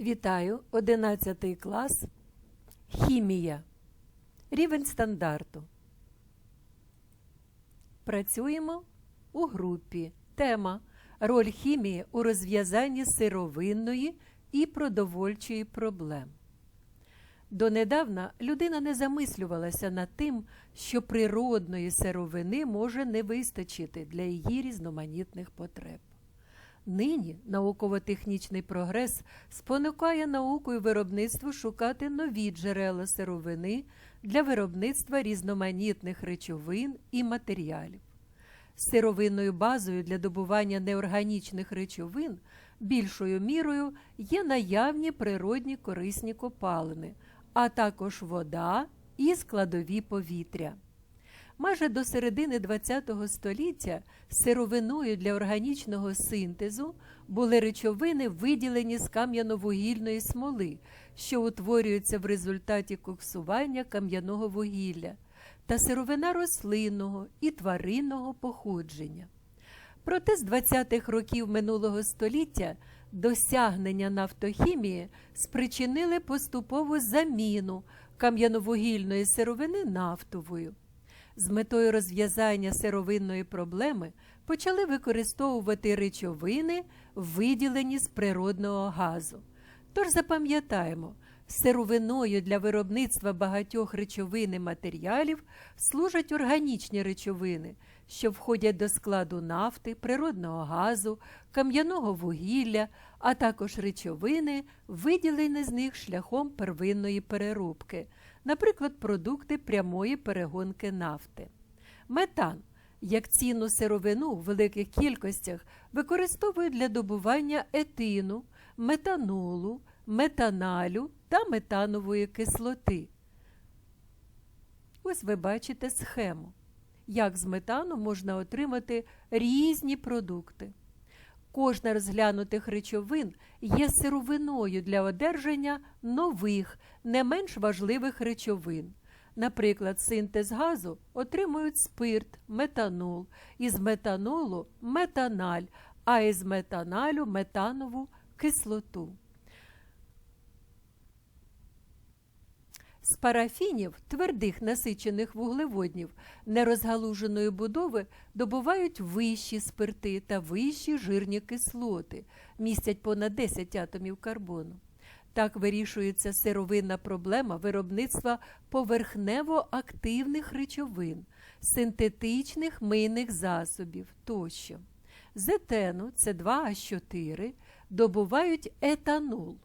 Вітаю, 11 клас. Хімія. Рівень стандарту. Працюємо у групі. Тема Роль хімії у розв'язанні сировинної і продовольчої проблем. Донедавна людина не замислювалася над тим, що природної сировини може не вистачити для її різноманітних потреб. Нині науково-технічний прогрес спонукає науку і виробництво шукати нові джерела сировини для виробництва різноманітних речовин і матеріалів. Сировинною базою для добування неорганічних речовин більшою мірою є наявні природні корисні копалини, а також вода і складові повітря. Майже до середини ХХ століття сировиною для органічного синтезу були речовини, виділені з кам'яно-вугільної смоли, що утворюються в результаті коксування кам'яного вугілля, та сировина рослинного і тваринного походження. Проте з 20-х років минулого століття досягнення нафтохімії спричинили поступову заміну кам'яновугільної сировини нафтовою. З метою розв'язання сировинної проблеми почали використовувати речовини, виділені з природного газу. Тож запам'ятаємо, сировиною для виробництва багатьох речовин і матеріалів служать органічні речовини, що входять до складу нафти, природного газу, кам'яного вугілля, а також речовини, виділені з них шляхом первинної переробки, наприклад, продукти прямої перегонки нафти. Метан як цінну сировину в великих кількостях використовують для добування етину, метанолу, метаналю та метанової кислоти. Ось ви бачите схему, як з метану можна отримати різні продукти. Кожна розглянутих речовин є сировиною для одержання нових, не менш важливих речовин. Наприклад, синтез газу отримують спирт, метанол, із метанолу метаналь, а із метаналю метанову кислоту. З парафінів, твердих насичених вуглеводнів нерозгалуженої будови добувають вищі спирти та вищі жирні кислоти, містять понад 10 атомів карбону. Так вирішується сировинна проблема виробництва поверхнево-активних речовин, синтетичних мийних засобів тощо. З етену С2H4 добувають етанол,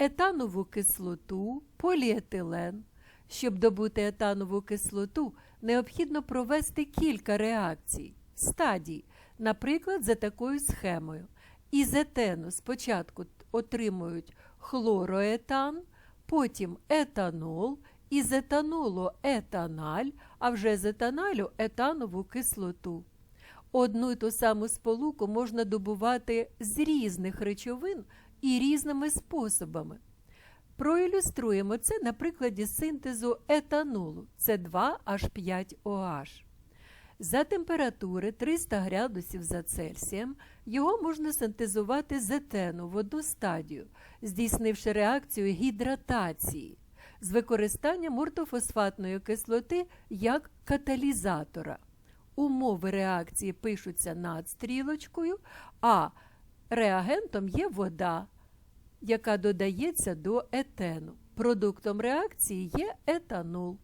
етанову кислоту, поліетилен. Щоб добути етанову кислоту, необхідно провести кілька реакцій, стадій, наприклад, за такою схемою. Із етену спочатку отримують хлороетан, потім етанол, із етанолу етаналь, а вже з етаналю етанову кислоту. Одну й ту саму сполуку можна добувати з різних речовин і різними способами. Проілюструємо це на прикладі синтезу етанолу С2H5OH. За температури 300 градусів за Цельсієм його можна синтезувати з етену в одну стадію, здійснивши реакцію гідратації з використанням ортофосфатної кислоти як каталізатора. Умови реакції пишуться над стрілочкою, а реагентом є вода, яка додається до етену. Продуктом реакції є етанол.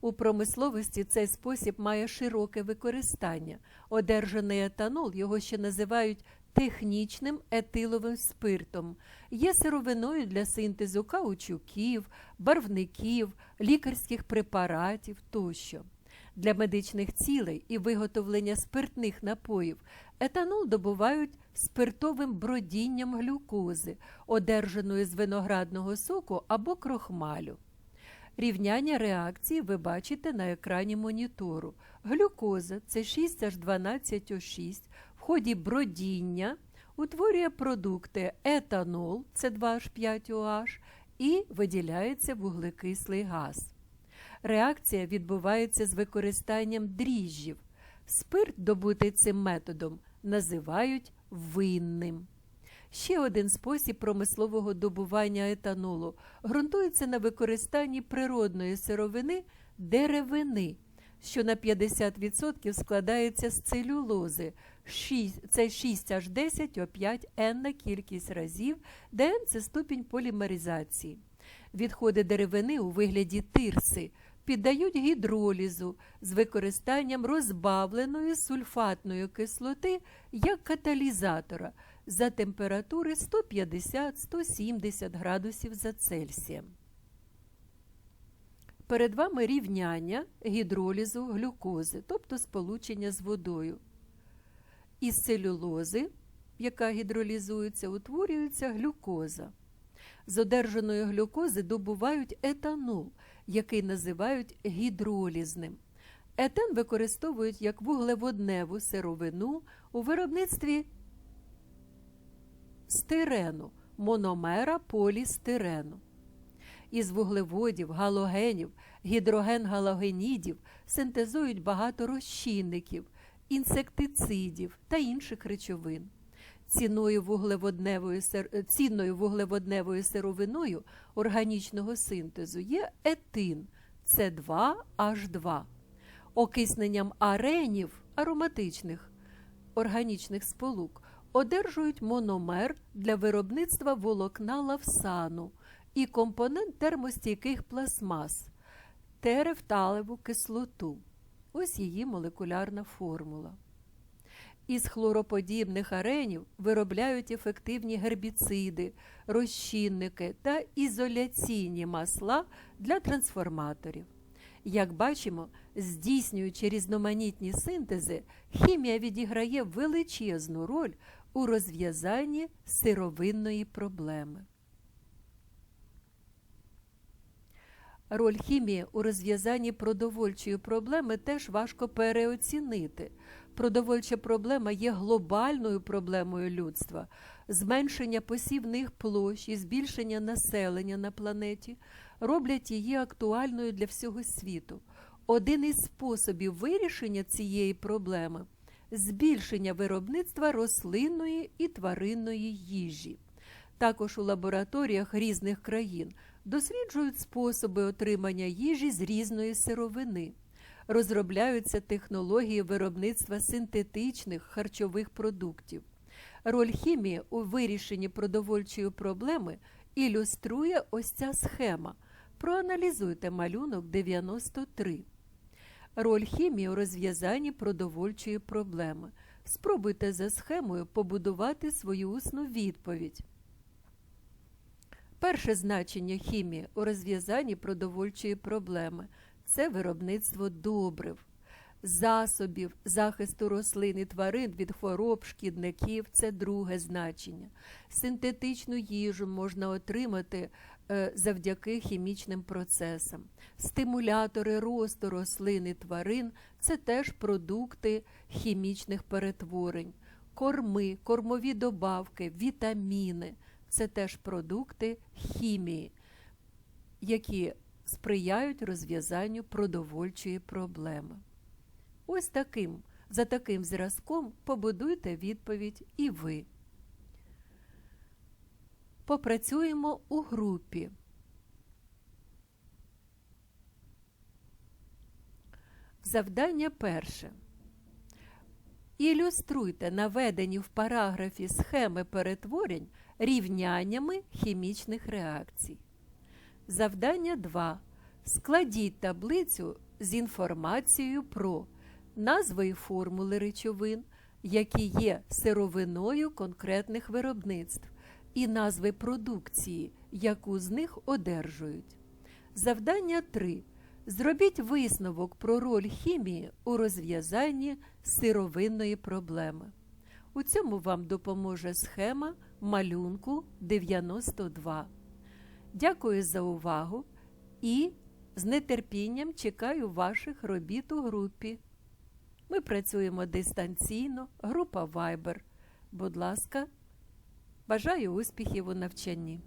У промисловості цей спосіб має широке використання. Одержаний етанол, його ще називають технічним етиловим спиртом, є сировиною для синтезу каучуків, барвників, лікарських препаратів тощо. Для медичних цілей і виготовлення спиртних напоїв етанол добувають спиртовим бродінням глюкози, одержаної з виноградного соку або крохмалю. Рівняння реакції ви бачите на екрані монітору. Глюкоза це 6H12O6 в ході бродіння утворює продукти етанол це 2H5OH і виділяється вуглекислий газ. Реакція відбувається з використанням дріжджів. Спирт, добутий цим методом, називають винним. Ще один спосіб промислового добування етанолу ґрунтується на використанні природної сировини деревини, що на 50% складається з целюлози. Це 6 аж 10 о 5 енна кількість разів, де N – це ступінь полімеризації. Відходи деревини у вигляді тирси піддають гідролізу з використанням розбавленої сульфатної кислоти як каталізатора за температури 150-170 градусів за Цельсієм. Перед вами рівняння гідролізу глюкози, тобто сполучення з водою. Із целюлози, яка гідролізується, утворюється глюкоза. З одержаної глюкози добувають етанол, який називають гідролізним. Етан використовують як вуглеводневу сировину у виробництві стирену, мономера полістирену. Із вуглеводів, галогенів, гідроген-галогенідів синтезують багато розчинників, інсектицидів та інших речовин. Цінною вуглеводневою, сир- цінною вуглеводневою сировиною органічного синтезу є етин С2H2. Окисненням аренів ароматичних органічних сполук одержують мономер для виробництва волокна лавсану і компонент термостійких пластмас терефталеву кислоту. Ось її молекулярна формула. Із хлороподібних аренів виробляють ефективні гербіциди, розчинники та ізоляційні масла для трансформаторів. Як бачимо, здійснюючи різноманітні синтези, хімія відіграє величезну роль у розв'язанні сировинної проблеми. Роль хімії у розв'язанні продовольчої проблеми теж важко переоцінити. Продовольча проблема є глобальною проблемою людства. Зменшення посівних площ і збільшення населення на планеті роблять її актуальною для всього світу. Один із способів вирішення цієї проблеми збільшення виробництва рослинної і тваринної їжі. Також у лабораторіях різних країн досліджують способи отримання їжі з різної сировини. Розробляються технології виробництва синтетичних харчових продуктів. Роль хімії у вирішенні продовольчої проблеми ілюструє ось ця схема. Проаналізуйте малюнок 93. Роль хімії у розв'язанні продовольчої проблеми. Спробуйте за схемою побудувати свою усну відповідь. Перше значення хімії у розв'язанні продовольчої проблеми це виробництво добрив, засобів захисту рослин і тварин від хвороб, шкідників це друге значення. Синтетичну їжу можна отримати е, завдяки хімічним процесам. Стимулятори росту рослин і тварин це теж продукти хімічних перетворень, корми, кормові добавки, вітаміни це теж продукти хімії, які сприяють розв'язанню продовольчої проблеми. Ось таким, за таким зразком побудуйте відповідь і ви. Попрацюємо у групі. Завдання перше. Ілюструйте наведені в параграфі схеми перетворень рівняннями хімічних реакцій. Завдання 2. Складіть таблицю з інформацією про назви і формули речовин, які є сировиною конкретних виробництв, і назви продукції, яку з них одержують. Завдання 3. Зробіть висновок про роль хімії у розв'язанні сировинної проблеми. У цьому вам допоможе схема малюнку 92. Дякую за увагу і з нетерпінням чекаю ваших робіт у групі. Ми працюємо дистанційно, група Viber. Будь ласка, бажаю успіхів у навчанні.